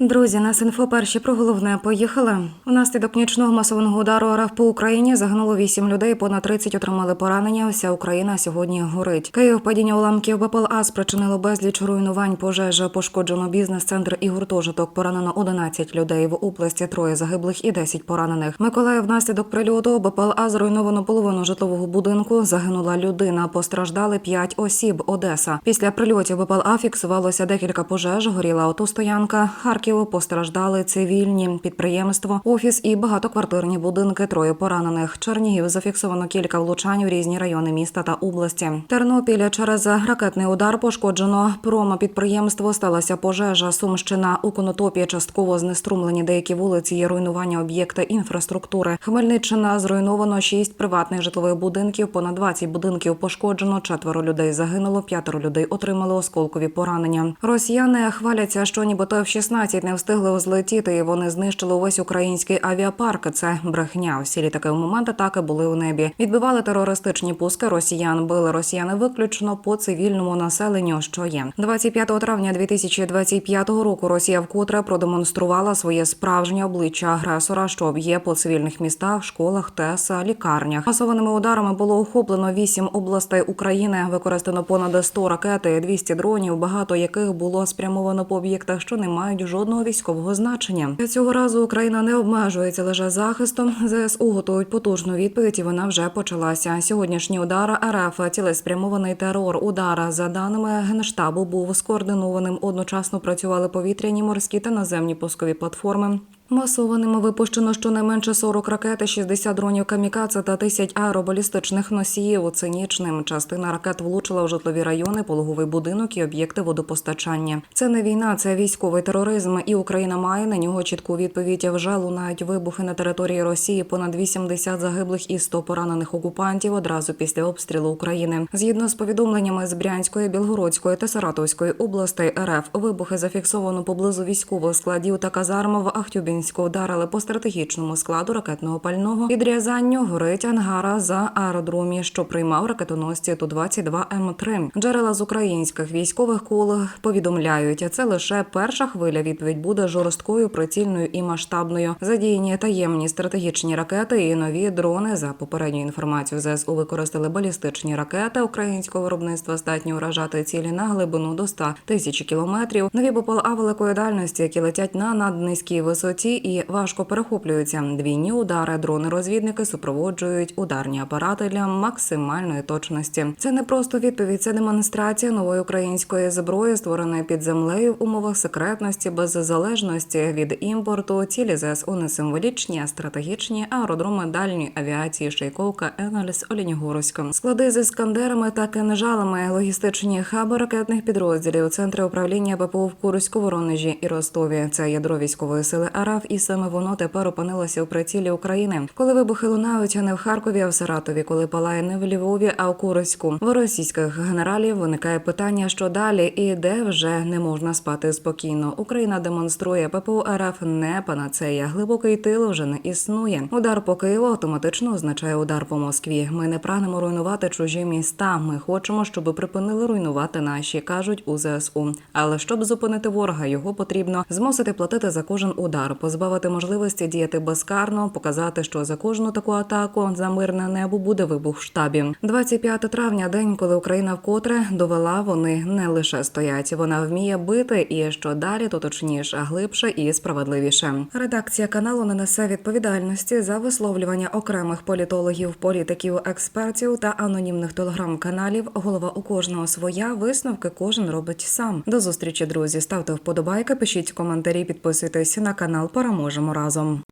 Друзі, нас інфо перші про головне поїхали. Внаслідок нічного масованого удару РФ по Україні загинуло 8 людей, понад 30 отримали поранення. Вся Україна сьогодні горить. Київ падіння уламків БПЛА спричинило безліч руйнувань, пожежа, пошкоджено бізнес-центр і гуртожиток. Поранено 11 людей. В області троє загиблих і 10 поранених. Миколаїв внаслідок прильоту БПЛА зруйновано половину житлового будинку. Загинула людина. Постраждали 5 осіб. Одеса. Після прильотів БПЛА фіксувалося декілька пожеж. Горіла автостоянка. Харків постраждали цивільні підприємство, офіс і багатоквартирні будинки. Троє поранених. Чернігів зафіксовано кілька влучань у різні райони міста та області. Тернопіль через ракетний удар пошкоджено промопідприємство. Сталася пожежа. Сумщина у конотопі частково знеструмлені деякі вулиці. Є руйнування об'єкта інфраструктури. Хмельниччина зруйновано шість приватних житлових будинків. Понад 20 будинків пошкоджено. Четверо людей загинуло. П'ятеро людей отримали осколкові поранення. Росіяни хваляться, що нібито F-16 не встигли взлетіти, і вони знищили увесь український авіапарк. Це брехня. Всі літаки в момент атаки були у небі. Відбивали терористичні пуски росіян. Били росіяни виключно по цивільному населенню. Що є 25 травня 2025 року. Росія вкотре продемонструвала своє справжнє обличчя агресора, що б'є по цивільних містах, школах, ТЕС, лікарнях. Масованими ударами було охоплено вісім областей України. Використано понад 100 ракет, і 200 дронів, багато яких було спрямовано по об'єктах, що не мають жодного військового значення. Цього разу Україна не обмежується лише захистом. ЗСУ готують потужну відповідь, і вона вже почалася. Сьогоднішній удар РФ цілеспрямований терор. Удара за даними генштабу був скоординованим. Одночасно працювали повітряні, морські та наземні пускові платформи. Масованими випущено щонайменше 40 ракет, і 60 дронів камікадзе та 1000 аеробалістичних носіїв. Цинічним частина ракет влучила в житлові райони, пологовий будинок і об'єкти водопостачання. Це не війна, це військовий тероризм. І Україна має на нього чітку відповідь. Вже лунають вибухи на території Росії. Понад 80 загиблих і 100 поранених окупантів одразу після обстрілу України. Згідно з повідомленнями з Брянської, Білгородської та Саратовської областей РФ, вибухи зафіксовано поблизу військових складів та казарм в Ахтюбінську вдарили по стратегічному складу ракетного пального. Під Рязанню горить ангара за аеродромі, що приймав ракетоносці ту 22 м 3 Джерела з українських військових кул повідомляють, це лише перша хвиля. Відповідь буде жорсткою, прицільною і масштабною. Задіяні таємні стратегічні ракети і нові дрони. За попередньою інформацією ЗСУ використали балістичні ракети українського виробництва, здатні уражати цілі на глибину до 100 тисяч кілометрів. Нові БПЛА великої дальності, які летять на наднизькій висоті і важко перехоплюються. Двійні удари дрони-розвідники супроводжують ударні апарати для максимальної точності. Це не просто відповідь, це демонстрація нової української зброї, створеної під землею в умовах секретності, без залежності від імпорту. Цілі ЗСУ не символічні, а стратегічні аеродроми дальньої авіації Шейковка, Енальс, Олінігорська. Склади з іскандерами та кинжалами, логістичні хаби ракетних підрозділів, центри управління ППО в Курську, Воронежі і Ростові. Це ядро військової сили РФ, і саме воно тепер опинилося у прицілі України. Коли вибухи лунають не в Харкові, а в Саратові, коли палає не в Львові, а у Курську. В російських генералів виникає питання, що далі і де вже не можна спати спокійно. Україна демонструє ППО РФ не панацея. Глибокий тил вже не існує. Удар по Києву автоматично означає удар по Москві. Ми не прагнемо руйнувати чужі міста. Ми хочемо, щоб припинили руйнувати наші, кажуть у ЗСУ. Але щоб зупинити ворога, його потрібно змусити платити за кожен удар, позбавити можливості діяти безкарно, показати, що за кожну таку атаку за мирне небо буде вибух в штабі. 25 травня, день, коли Україна вкотре довела, вони не лише стоять, вона вміє бити, і що далі, то точніше, глибше і справедливіше. Редакція каналу не несе відповідальності за висловлювання окремих політологів, політиків, експертів та анонімних телеграм-каналів. Голова у кожного своя висновки кожен робить сам. До зустрічі, друзі. Ставте вподобайки, пишіть коментарі, підписуйтесь на канал. Переможемо разом.